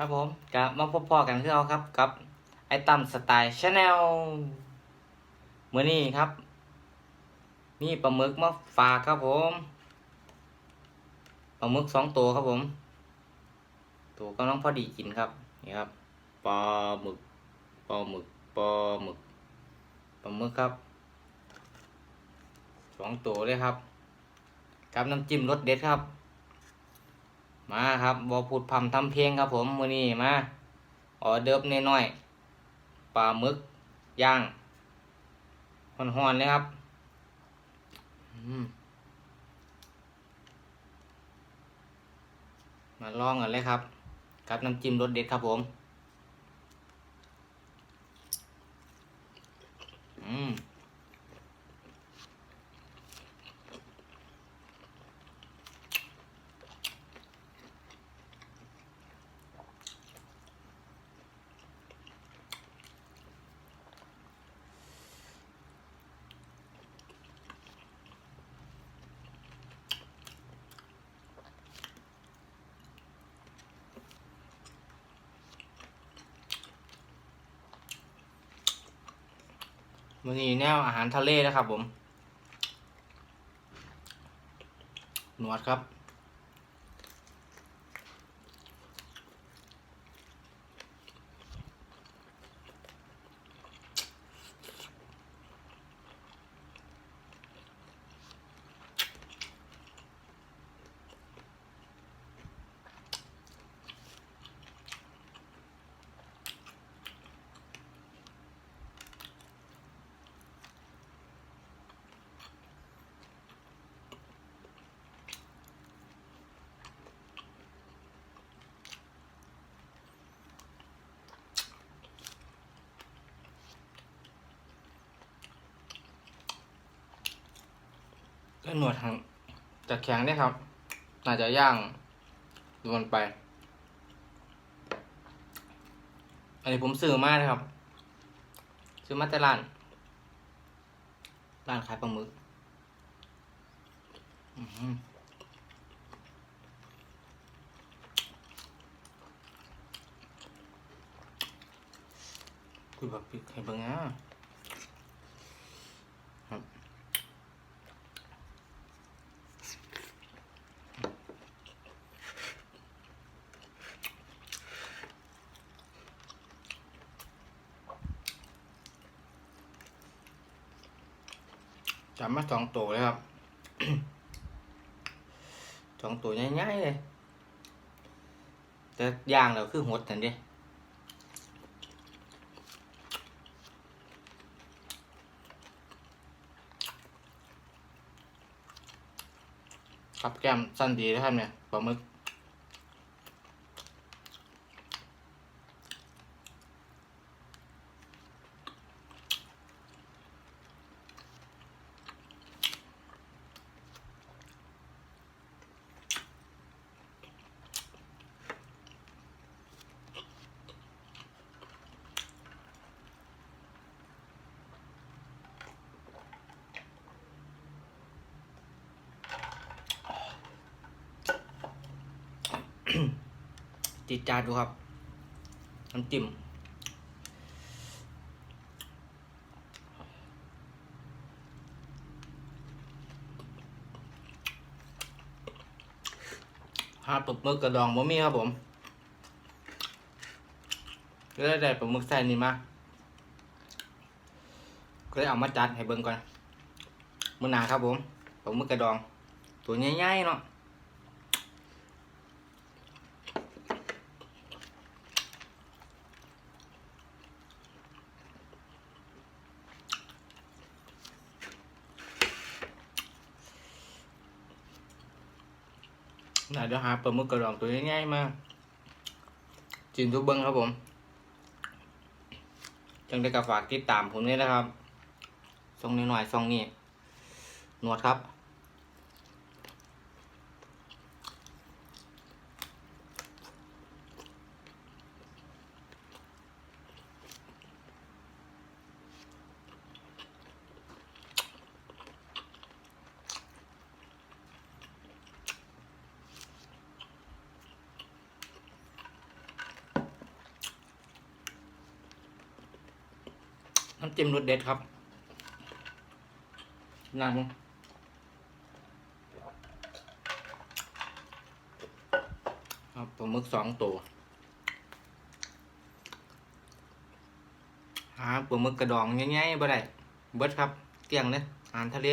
ครับผมกับมาพบพอกันคือเอาครับกับไอตั้มสไตล์ชาแนลเมื่อนี้ครับ มีปลาหมึกมาฝากครับผมปลาหมึกสองตัวครับผม ตัวกำลังพอดีกินครับนี่ครับปลาหมึกปลาหมึกปลาหมึกปลาหมึกครับสองตัวเลยครับกับน้ำจิ้มรสเด็ดครับ มาครับบอพูดพำทำเพลงครับผมมือนี้มาออเดิบน้อยๆปลาหมึกย่างหอนๆเลยครับมมาลองกันเลยครับกับน้ำจิ้มรสเด็ดครับผม อืม วันนี้แนวอาหารทะเลนะครับผม หนวดครับ ก็หนวดทางจะแข็งได้ครับ น่าจะย่างดวนไป อันนี้ผมซื้อมาเลยครับ ซื้อมาแต่ร้านร้านขายปลาหมึกอื้อหือคุยแบบปิดให้เบิ่งอะ จับมาสองตัวเลยครับสองตัวง่ายๆเลย แต่ย่างแล้วคือหดนั่นดิครับแก้มสั้นดีนะครับเนี่ยปลาหมึก จิตจาดดูครับน้ำจิ้มหาปลาหมึกกระดองบ่มีครับผมก็ได้ได้ปลาหมึกใส่นี่มาก็เลยเอามาจัดให้เบิ่งก่อนมื้อหนาครับผมปลาหมึกกระดอง ตัวใหญ่ๆเนาะ น่าเดี๋ยวหาปลาหมึกกระดองตัวง่ายๆมาจินทุกเบิ้งครับผมจังได้กับฝากติดตามผมด้วยนะครับทรงนี้หน่อยทรงนี้หนวดครับ น้ำจิ้มรสเด็ดครับน้ำมึงครับปลาหมึกสองตัว หาปลาหมึกกระดองง่ายๆบ่ได้เบิดครับเกลี้ยงเลยอาหารทะเล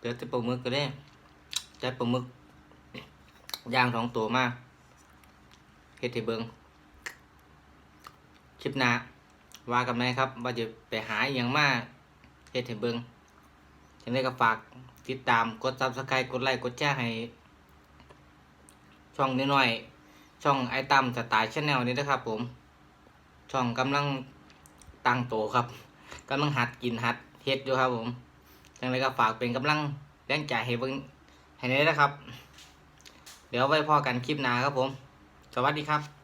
เดี๋ยวจะปลาหมึกก็ได้ใช้ปลาหมึกย่างสองตัวมาเฮ็ดให้เบิงคลิปหน้า ว่ากันไหมครับ ว่าจะไปหาอย่างมากเฮ็ดให้เบิงจังได้ก็ฝากติดตามกด Subscribe กดไลค์กดแชร์ให้ ช่องน้อยๆช่องไอตั้มสไตล์ชาแนลนี้นะครับ ผม ช่องกำลังตั้งโตครับกำลังหัดกินหัดเฮ็ดอยู่ครับ ผมจังได้ก็ฝากเป็นกำลังแรงใจให้เบิงให้ได้นะครับ เดี๋ยวไว้พอกันคลิปหน้าครับผม สวัสดีครับ